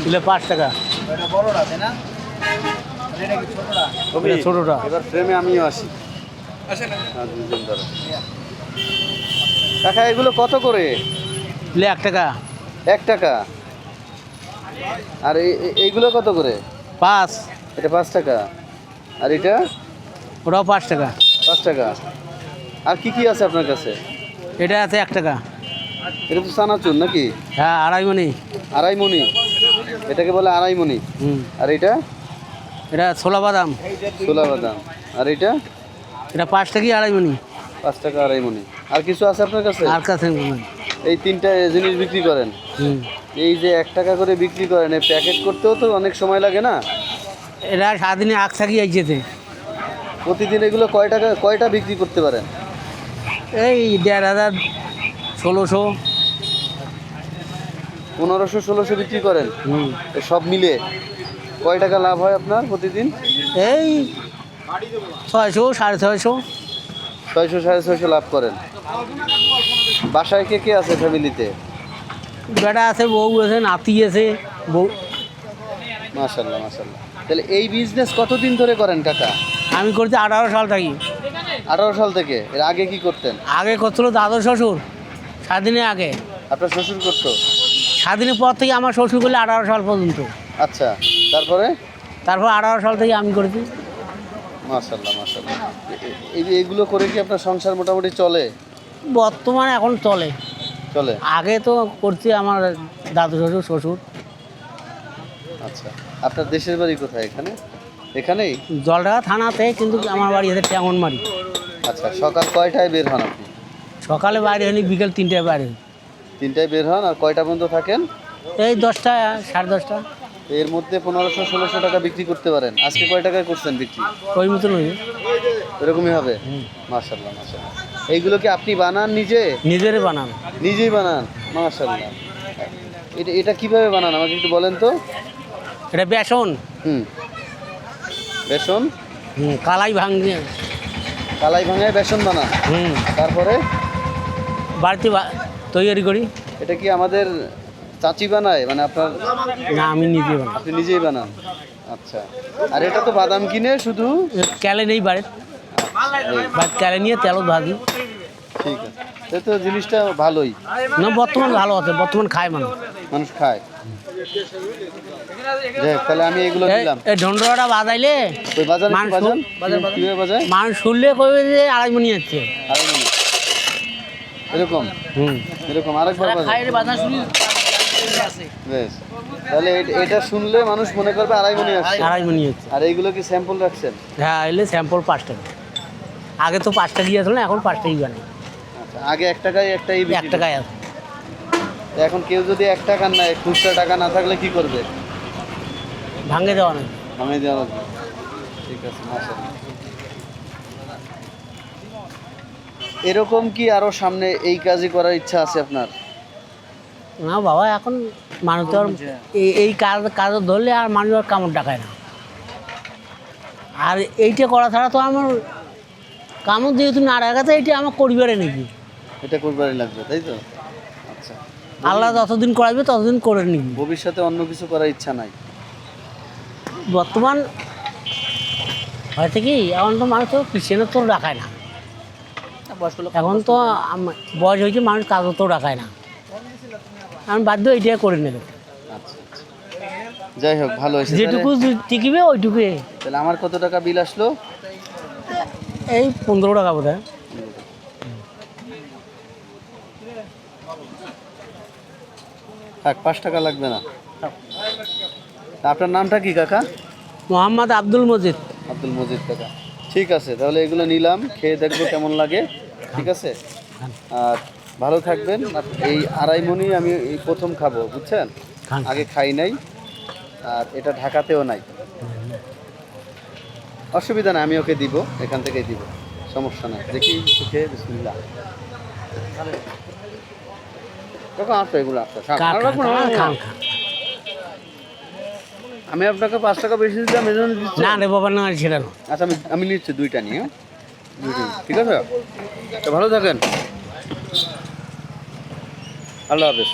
এগুলো পাঁচ টাকা। ছোটটা? এবার ফ্রেমে আমিও আসি। ধরো। কাকা এগুলো কত করে? এগুলো এক টাকা। এক টাকা। আর এই- এই- এইগুলো কত করে? পাঁচ। এটা পাঁচ টাকা। আর এটা? ওটাও পাঁচ টাকা। পাঁচ টাকা। আর কি কি আছে আপনার কাছে? এটা আছে এক টাকা। এটা তো চানাচুর নাকি? হ্যাঁ আড়াই মনি আড়াই মনি এটাকে বলে আড়াই মনি আর এটা? এটা ছোলা বাদাম। ছোলা বাদাম। আর এটা? এটা পাঁচ টাকাই আড়াই মনি পাঁচ টাকা আড়াই মনি আর কিছু আছে আপনার কাছে? আর কাছে এই তিনটা জিনিস বিক্রি করেন? এই যে এক টাকা করে বিক্রি করেন এই প্যাকেট করতেও তো অনেক সময় লাগে না? এটা সারাদিনে আগ থাকি আইছেতে প্রতিদিন এগুলো কয় টাকা কয়টা বিক্রি করতে পারেন? এই দেড় হাজার ষোলোশো। পনেরোশো ষোলোশো বিক্রি করেন? সব মিলে কয় টাকা লাভ হয় আপনার প্রতিদিন? এই ছয়শো সাড়ে ছয়শো। ছয়শো সাড়ে ছয়শো লাভ করেন। বাসায় কে কে আছে ফ্যামিলিতে? বেটা আছে বউ আছে নাতি আছে বউ। মাশাল্লাহ মাশাল্লাহ। তাহলে এই বিজনেস কতদিন ধরে করেন কাকা? আমি করছি আঠারো সাল থাকি। আঠারো সাল থেকে। এর আগে কি করতেন? আগে করছিল দাদর শ্বশুর। স্বাধীনের আগে। আপনার শ্বশুর করতো? স্বাধীনের পর থেকে আমার শ্বশুর করলে আঠারো সাল পর্যন্ত। আচ্ছা তারপরে? তারপর আঠারো সাল থেকে আমি করেছি। মাশাল্লাহ মাশাল্লাহ এই এইগুলো করে কি আপনার সংসার মোটামুটি চলে? বর্তমানে এখন চলে। চলে? আগে তো করছি আমার দাদু শ্বশুর শ্বশুর। আচ্ছা আপনার দেশের বাড়ি কোথায় এখানে? এখানেই? জলঢাকা থানাতে কিন্তু আমার বাড়ি আছে ট্যাঙ্গনমারি। আচ্ছা সকাল কয়টায় বের হন আপনি? সকালে বাইরে হলি বিকেল তিনটায় বাইরে হই। তিনটায় বের হন আর কয়টা পর্যন্ত থাকেন? এই দশটা সাড়ে দশটা। এর মধ্যে পনেরোশো ষোলোশো টাকা বিক্রি করতে পারেন। আজকে কয় টাকায় করছেন বিক্রি? ওই মতন হই এরকমই হবে? মার্শাল্লাহ মার্শাল্লাহ এইগুলো কি আপনি বানান নিজে? নিজেরই বানান। নিজেই বানান? মার্শাল্লাহ এটা এটা কীভাবে বানান? আমাকে একটু বলেন তো। এটা বেসন। হুম। বেসন? হুম, কালাই ভাঙিয়ে। কালাই ভাঙায় বেসন বানান। হুম। তারপরে? বাড়িতে তৈরি করি। এটা কি আমাদের চাচি বানায়? মানে আপনার না আমি নিজে বানাই। আপনি নিজেই বানান? আচ্ছা। আর এটা তো বাদাম কিনে শুধু? ক্যালে নেই বাড়িতে বাট ক্যালে নিয়ে তেলও ভাজি। ঠিক আছে। তো জিনিসটা ভালোই। না বর্তমান ভালো আছে। বর্তমান খায় মানুষ। মানুষ খায়। তাহলে আমি এগুলো নিলাম। এই ঢন্ডরাটা বাজাইলে ওই বাজারে বাজার- বাজায়? মানুষ শুনলে কবে যে আড়াই মনি যাচ্ছে। আড়াই এরকম? হুম। এরকম আরেকবার বাজান বেশ। তাহলে এট- এটা শুনলে মানুষ মনে করবে আড়াই মনি আসছে। আড়াই মনি যাচ্ছে আর এইগুলো কি স্যাম্পল রাখছেন? হ্যাঁ এলে স্যাম্পল পাঁচ টাকা আগে তো পাঁচ টাকা গিয়েছিল না এখন পাঁচ আচ্ছা আগে এক টাকায় একটাই এক টাকায় আছে। করতো। এখন কেউ যদি এক টাকা নেয় খুচরা টাকা না থাকলে কি করবে? ভাঙে দেওয়া নাই। আমি দেওয়া ঠিক আছে এরকম কি আরও সামনে এই কাজই করার ইচ্ছা আছে আপনার? না বাবা এখন মানুষ তো আর এই- কাজ কাজ ধরলে আর মানুষ আর কামড় ডাকায় না। আর এইটা করা ছাড়া তো আমার কামড় যেহেতু না রাখাতে এইটা আমার করিবারে নাকি। এটা করবারই লাগবে তাই তো? আচ্ছা। আল্লাহ যতদিন করাবে ততদিন করে নিবি। ভবিষ্যতে অন্য কিছু করার ইচ্ছা নাই? বর্তমান হয়তো কি এখন তো মানুষ তো ক্রিশ্চিয়ানের তো ডাকায় না। এখন তো বয়স হয়েছে মানুষ কাজ তো রাখায় না। আমি বাধ্য এইটা করে নেবে। আচ্ছা আচ্ছা। যাই হোক ভালো হয়েছে। যেটুকু টিকিবে ওইটুকু তাহলে আমার কত টাকা বিল আসলো? এই পনেরো টাকা বোধ হয়। থাক পাঁচ টাকা লাগবে না। আপনার নামটা কি কাকা? মোহাম্মদ আব্দুল মজিদ। আব্দুল মজিদ কাকা। ঠিক আছে তাহলে এগুলো নিলাম খেয়ে দেখব কেমন লাগে। ঠিক আছে আর ভালো থাকবেন আর এই আড়াই মনি আমি এই প্রথম খাব বুঝছেন আগে খাই নাই আর এটা ঢাকাতেও নাই অসুবিধা নাই আমি ওকে দিব এখান থেকেই দিব সমস্যা নাই দেখি একটু খেয়ে বিসমিল্লাহ কাকা আসো এগুলো আসো খান। খান, আর রাখুন, খান, আর রাখুন। খান, খান। আমি আপনাকে পাঁচ টাকা বেশি দিলাম এই জন্য দিচ্ছি না রে বাবা না আচ্ছা আমি আমি নিচ্ছি দুইটা নিয়ে হ্যাঁ? দুইটা নিয়ে। ঠিক আছে? ভালো থাকেন। আল্লাহ হাফেজ।